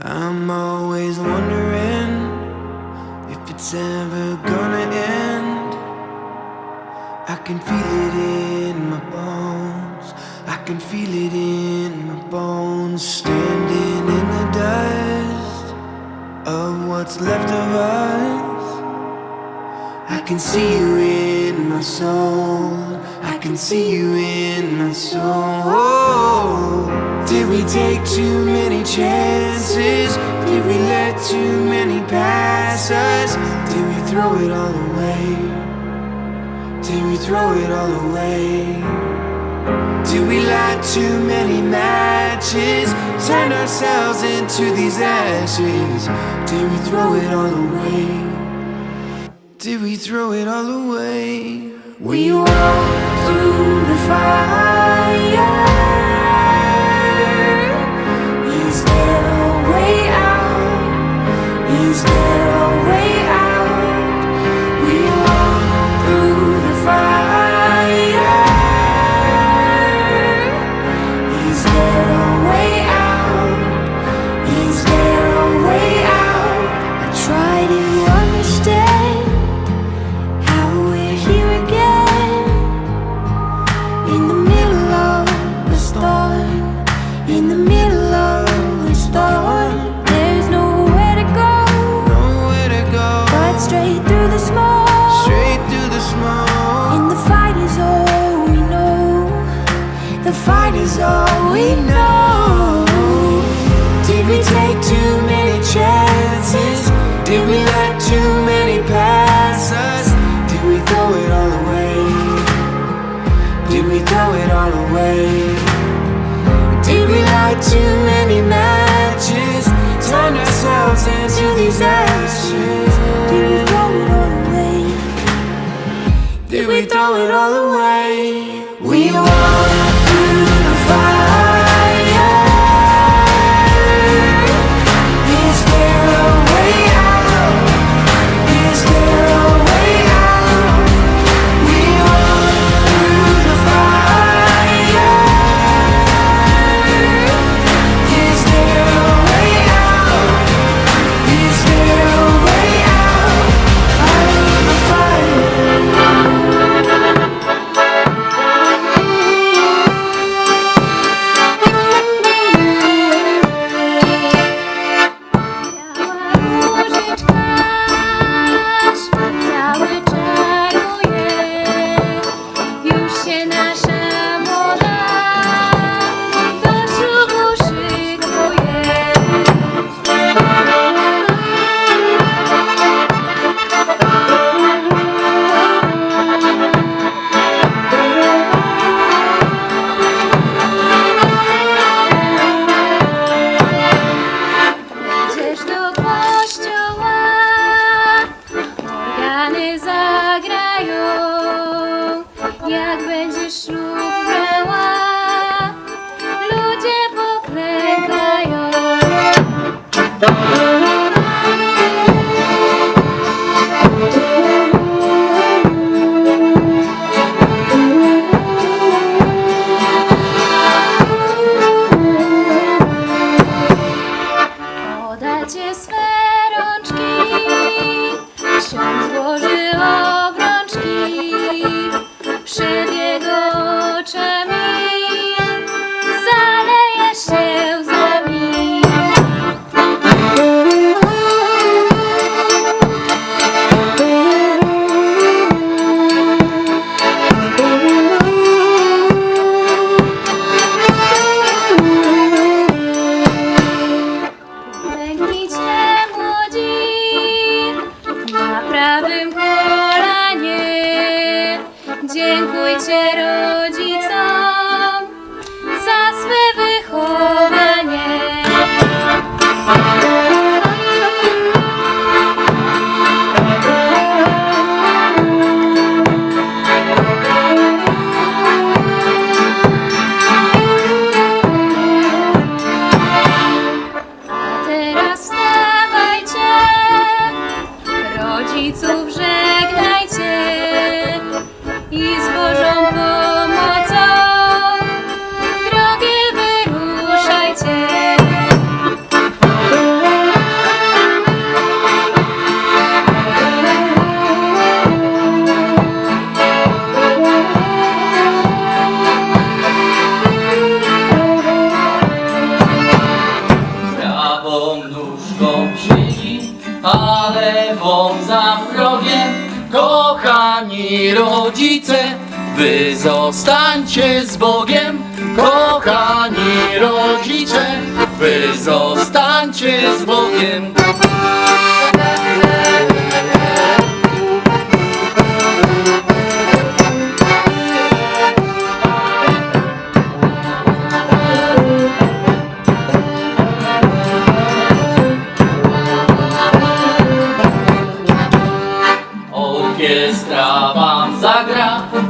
I'm always wondering if it's ever gonna end. I can feel it in my bones. I can feel it in my bones. Standing in the dust of what's left of us. I can see you in my soul. Can see you in my soul. Did we take too many chances? Did we let too many pass us? Did we throw it all away? Did we throw it all away? Did we light too many matches? Turn ourselves into these ashes? Did we throw it all away? Did we throw it all away? We fire. Is there a way out? Is there a way out? Away? Did we light too many matches? Turn ourselves into these ashes? Did we throw it all away? Did we throw it all away? organy zagrają, jak będziesz ślub ludzie poklękają. Za kochani rodzice, wy zostańcie z Bogiem, kochani rodzice, wy zostańcie z Bogiem.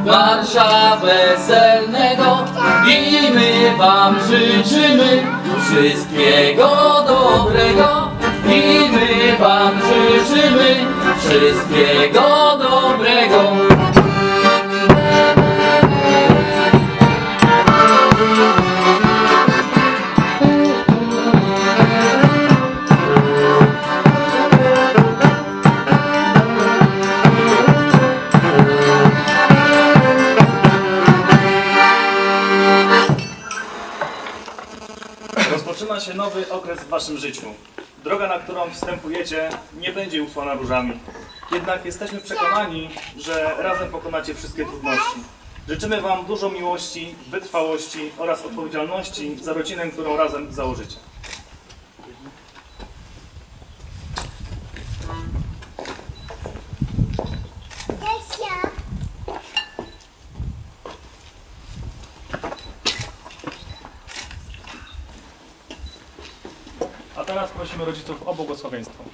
Marsza weselnego i my wam życzymy wszystkiego dobrego i my wam życzymy wszystkiego dobrego. Rozpoczyna się nowy okres w waszym życiu. Droga, na którą wstępujecie, nie będzie usłana różami. Jednak jesteśmy przekonani, że razem pokonacie wszystkie trudności. Życzymy wam dużo miłości, wytrwałości oraz odpowiedzialności za rodzinę, którą razem założycie. Prosimy rodziców o błogosławieństwo.